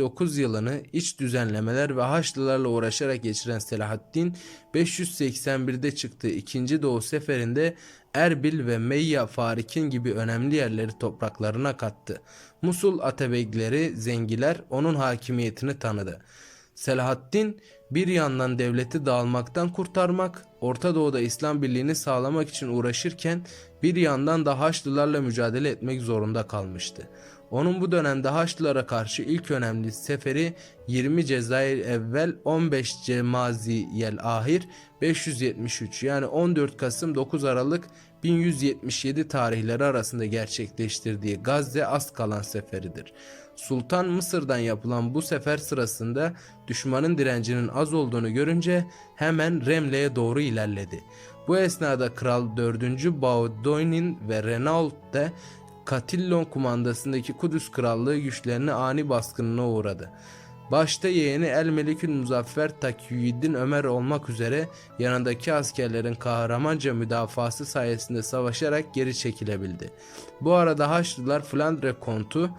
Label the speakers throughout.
Speaker 1: 579 yılını iç düzenlemeler ve Haçlılarla uğraşarak geçiren Selahaddin 581'de çıktığı 2. Doğu Seferi'nde Erbil ve Meyya Farik'in gibi önemli yerleri topraklarına kattı. Musul Atebegleri, Zengiler onun hakimiyetini tanıdı. Selahaddin bir yandan devleti dağılmaktan kurtarmak, Orta Doğu'da İslam birliğini sağlamak için uğraşırken bir yandan da Haçlılarla mücadele etmek zorunda kalmıştı. Onun bu dönemde Haçlılara karşı ilk önemli seferi 20 Cezayir evvel 15 Cemaziyel ahir 573 yani 14 Kasım 9 Aralık 1177 tarihleri arasında gerçekleştirdiği Gazze Askalan seferidir. Sultan Mısır'dan yapılan bu sefer sırasında düşmanın direncinin az olduğunu görünce hemen Remle'ye doğru ilerledi. Bu esnada Kral 4. Baudouin'in ve Renault de Katillon kumandasındaki Kudüs Krallığı güçlerine ani baskınına uğradı. Başta yeğeni El Melikül Muzaffer Takyüddin Ömer olmak üzere yanındaki askerlerin kahramanca müdafası sayesinde savaşarak geri çekilebildi. Bu arada Haçlılar Flandre Kontu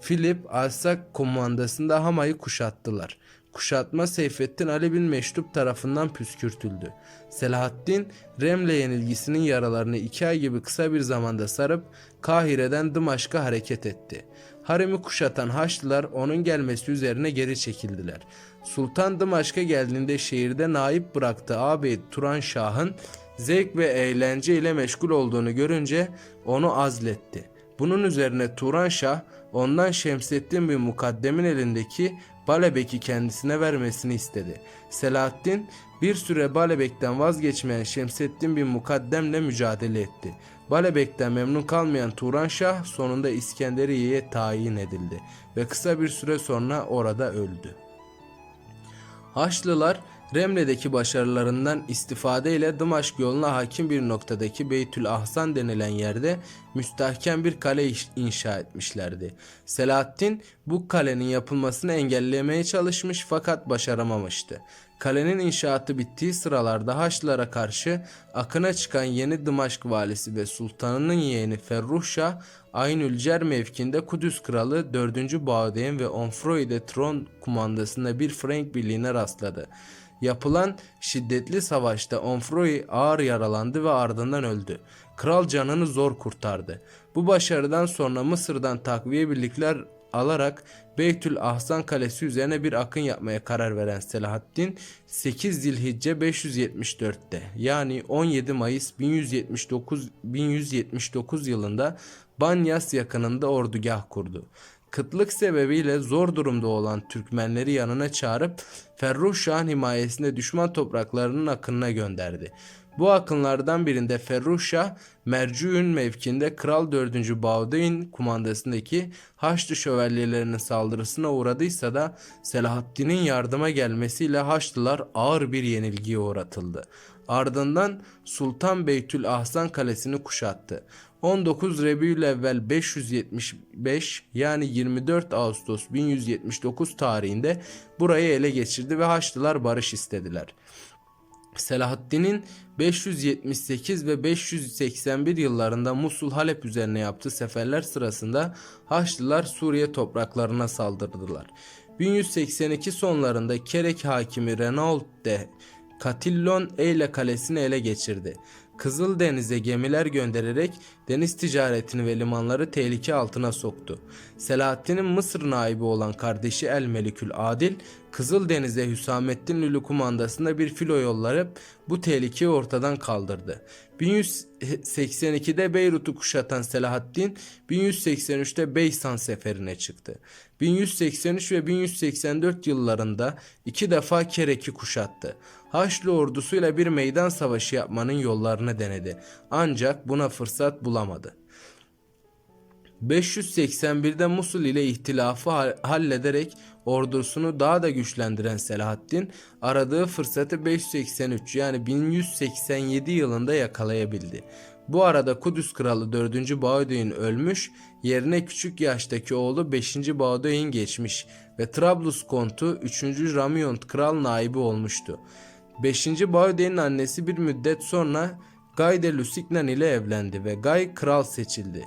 Speaker 1: Philip Alsak komandasında Hama'yı kuşattılar. Kuşatma Seyfettin Ali bin Meştup tarafından püskürtüldü. Selahaddin Remle yenilgisinin yaralarını iki ay gibi kısa bir zamanda sarıp Kahire'den Dımaşk'a hareket etti. Harem'i kuşatan Haçlılar onun gelmesi üzerine geri çekildiler. Sultan Dımaşk'a geldiğinde şehirde naip bıraktığı ağabey Turan Şah'ın zevk ve eğlence ile meşgul olduğunu görünce onu azletti. Bunun üzerine Turan Şah ondan Şemseddin bin Mukaddem'in elindeki Balebek'i kendisine vermesini istedi. Selahaddin bir süre Balebek'ten vazgeçmeyen Şemseddin bin Mukaddem'le mücadele etti. Balebek'ten memnun kalmayan Turan Şah sonunda İskenderiye'ye tayin edildi ve kısa bir süre sonra orada öldü. Haçlılar Remle'deki başarılarından istifadeyle Dımaşk yoluna hakim bir noktadaki Beytül Ahsan denilen yerde müstahkem bir kale inşa etmişlerdi. Selahaddin bu kalenin yapılmasını engellemeye çalışmış fakat başaramamıştı. Kalenin inşaatı bittiği sıralarda Haçlılara karşı akına çıkan yeni Dımaşk valisi ve sultanının yeğeni Ferruh Şah Aynülcer mevkinde Kudüs kralı 4. Bağdeyn ve Onfroy'de Tron kumandasında bir Frank birliğine rastladı. Yapılan şiddetli savaşta Onfroy ağır yaralandı ve ardından öldü. Kral canını zor kurtardı. Bu başarıdan sonra Mısır'dan takviye birlikler alarak Beytül Ahsan Kalesi üzerine bir akın yapmaya karar veren Selahaddin 8 Zilhicce 574'te yani 17 Mayıs 1179 1179 yılında Banyas yakınında ordugah kurdu. Kıtlık sebebiyle zor durumda olan Türkmenleri yanına çağırıp Ferruh Şah'ın himayesinde düşman topraklarının akınına gönderdi. Bu akınlardan birinde Ferruh Şah, Mercuün mevkinde Kral 4. Baudouin kumandasındaki Haçlı şövalyelerinin saldırısına uğradıysa da Selahaddin'in yardıma gelmesiyle Haçlılar ağır bir yenilgiye uğratıldı. Ardından Sultan Beytül Ahsan kalesini kuşattı. 19 Rebiülevvel 575 yani 24 Ağustos 1179 tarihinde burayı ele geçirdi ve Haçlılar barış istediler. Selahaddin'in 578 ve 581 yıllarında Musul Halep üzerine yaptığı seferler sırasında Haçlılar Suriye topraklarına saldırdılar. 1182 sonlarında Kerek hakimi Renault de Katillon Eyle kalesini ele geçirdi. Kızıldeniz'e gemiler göndererek deniz ticaretini ve limanları tehlike altına soktu. Selahaddin'in Mısır naibi olan kardeşi El Melikül Adil, Kızıldeniz'e Hüsamettin Lülü kumandasında bir filo yollayıp bu tehlikeyi ortadan kaldırdı. 1182'de Beyrut'u kuşatan Selahaddin 1183'te Beysan seferine çıktı. 1183 ve 1184 yıllarında iki defa Kerek'i kuşattı. Haçlı ordusuyla bir meydan savaşı yapmanın yollarını denedi. Ancak buna fırsat bulamadı. 581'de Musul ile ihtilafı ha- hallederek ordusunu daha da güçlendiren Selahaddin aradığı fırsatı 583 yani 1187 yılında yakalayabildi. Bu arada Kudüs kralı 4. Baudouin ölmüş, yerine küçük yaştaki oğlu 5. Baudouin geçmiş ve Trablus kontu 3. Ramyont kral naibi olmuştu. 5. Baudouin'in annesi bir müddet sonra Guy de Lusignan ile evlendi ve Guy kral seçildi.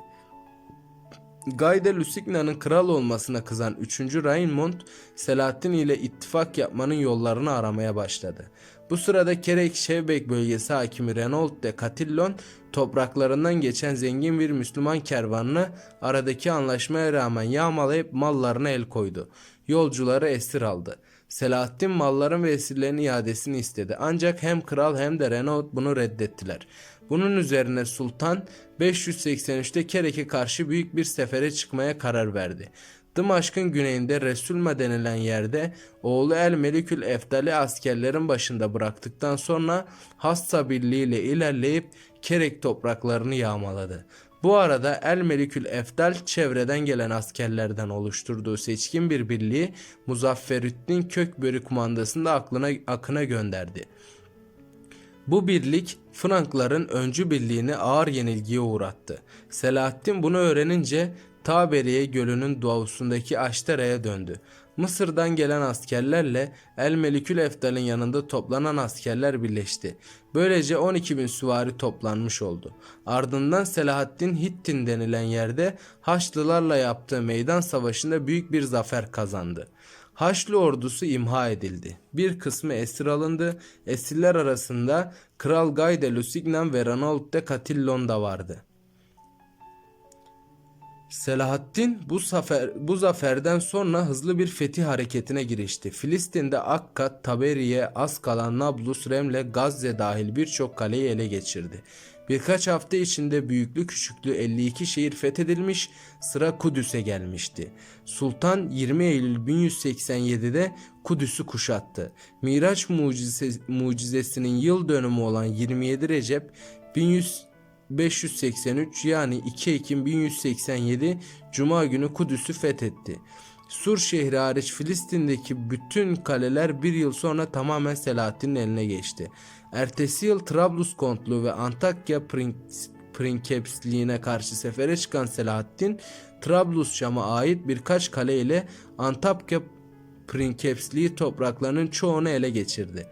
Speaker 1: Guy de Lusignan'ın kral olmasına kızan 3. Raymond, Selahattin ile ittifak yapmanın yollarını aramaya başladı. Bu sırada Kerek Şevbek bölgesi hakimi Renault de Catillon topraklarından geçen zengin bir Müslüman kervanını aradaki anlaşmaya rağmen yağmalayıp mallarına el koydu. Yolcuları esir aldı. Selahattin malların ve esirlerin iadesini istedi. Ancak hem kral hem de Renault bunu reddettiler. Bunun üzerine Sultan 583'te Kerek'e karşı büyük bir sefere çıkmaya karar verdi. Dımaşk'ın güneyinde Resulma denilen yerde oğlu El Melikül Efdal'i askerlerin başında bıraktıktan sonra Hassa birliğiyle ilerleyip Kerek topraklarını yağmaladı. Bu arada El Melikül Efdal çevreden gelen askerlerden oluşturduğu seçkin bir birliği Muzafferüddin Kökbörü kumandasında aklına, akına gönderdi. Bu birlik Frankların öncü birliğini ağır yenilgiye uğrattı. Selahattin bunu öğrenince Taberiye Gölü'nün doğusundaki Aştere'ye döndü. Mısır'dan gelen askerlerle El Melikül Efdal'in yanında toplanan askerler birleşti. Böylece 12 bin süvari toplanmış oldu. Ardından Selahaddin Hittin denilen yerde Haçlılarla yaptığı meydan savaşında büyük bir zafer kazandı. Haçlı ordusu imha edildi. Bir kısmı esir alındı. Esirler arasında Kral Guy de Lusignan ve Renaud de Catillon da vardı. Selahaddin bu zafer bu zaferden sonra hızlı bir fetih hareketine girişti. Filistin'de Akka, Taberiye, Askala, Nablus, Remle, Gazze dahil birçok kaleyi ele geçirdi. Birkaç hafta içinde büyüklü küçüklü 52 şehir fethedilmiş, sıra Kudüs'e gelmişti. Sultan 20 Eylül 1187'de Kudüs'ü kuşattı. Miraç mucizesi, mucizesinin yıl dönümü olan 27 Recep 1100 583 yani 2 Ekim 1187 Cuma günü Kudüs'ü fethetti. Sur şehri hariç Filistin'deki bütün kaleler bir yıl sonra tamamen Selahaddin'in eline geçti. Ertesi yıl Trablus kontluğu ve Antakya Prins- karşı sefere çıkan Selahaddin, Trablus Şam'a ait birkaç kale ile Antakya Prinkepsliği topraklarının çoğunu ele geçirdi.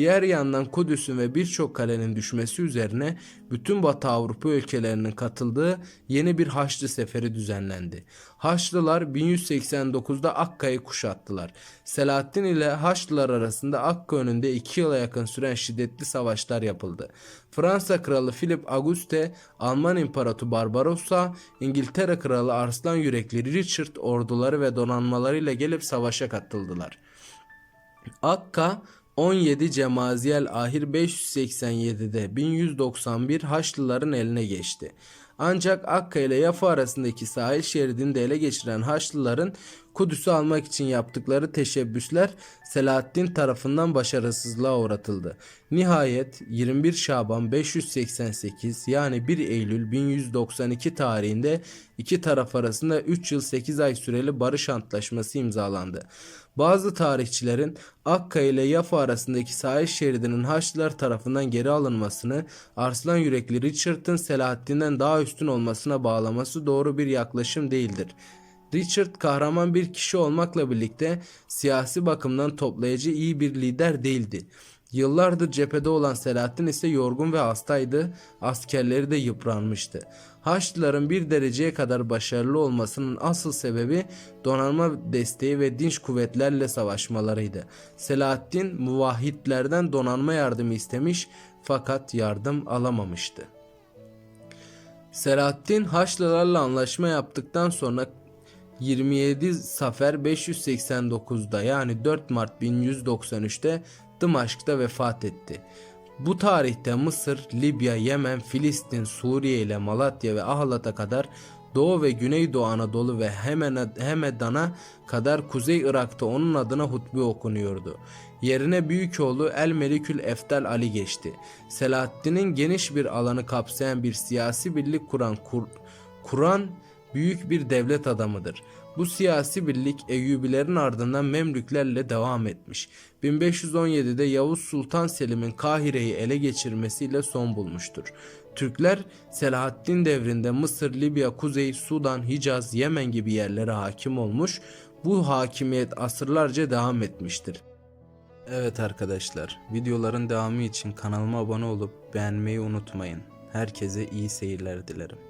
Speaker 1: Diğer yandan Kudüs'ün ve birçok kalenin düşmesi üzerine bütün Batı Avrupa ülkelerinin katıldığı yeni bir Haçlı seferi düzenlendi. Haçlılar 1189'da Akka'yı kuşattılar. Selahaddin ile Haçlılar arasında Akka önünde 2 yıla yakın süren şiddetli savaşlar yapıldı. Fransa Kralı Philip Auguste, Alman İmparatoru Barbarossa, İngiltere Kralı Arslan Yürekli Richard orduları ve donanmalarıyla gelip savaşa katıldılar. Akka 17 Cemaziyel Ahir 587'de 1191 Haçlıların eline geçti. Ancak Akka ile Yafa arasındaki sahil şeridini de ele geçiren Haçlıların Kudüs'ü almak için yaptıkları teşebbüsler Selahaddin tarafından başarısızlığa uğratıldı. Nihayet 21 Şaban 588 yani 1 Eylül 1192 tarihinde iki taraf arasında 3 yıl 8 ay süreli barış antlaşması imzalandı. Bazı tarihçilerin Akka ile Yafa arasındaki sahil şeridinin Haçlılar tarafından geri alınmasını Arslan yürekli Richard'ın Selahaddin'den daha üstün olmasına bağlaması doğru bir yaklaşım değildir. Richard kahraman bir kişi olmakla birlikte siyasi bakımdan toplayıcı iyi bir lider değildi. Yıllardır cephede olan Selahattin ise yorgun ve hastaydı, askerleri de yıpranmıştı. Haçlıların bir dereceye kadar başarılı olmasının asıl sebebi donanma desteği ve dinç kuvvetlerle savaşmalarıydı. Selahattin muvahhidlerden donanma yardımı istemiş fakat yardım alamamıştı. Selahattin Haçlılarla anlaşma yaptıktan sonra 27 Safer 589'da yani 4 Mart 1193'te Dımaşk'ta vefat etti. Bu tarihte Mısır, Libya, Yemen, Filistin, Suriye ile Malatya ve Ahlat'a kadar Doğu ve Güneydoğu Anadolu ve Hemedan'a kadar Kuzey Irak'ta onun adına hutbe okunuyordu. Yerine büyük oğlu El Melikül Eftel Ali geçti. Selahaddin'in geniş bir alanı kapsayan bir siyasi birlik kuran Kur Kur'an büyük bir devlet adamıdır. Bu siyasi birlik Eyyubilerin ardından Memlüklerle devam etmiş. 1517'de Yavuz Sultan Selim'in Kahire'yi ele geçirmesiyle son bulmuştur. Türkler Selahaddin devrinde Mısır, Libya, Kuzey, Sudan, Hicaz, Yemen gibi yerlere hakim olmuş. Bu hakimiyet asırlarca devam etmiştir. Evet arkadaşlar, videoların devamı için kanalıma abone olup beğenmeyi unutmayın. Herkese iyi seyirler dilerim.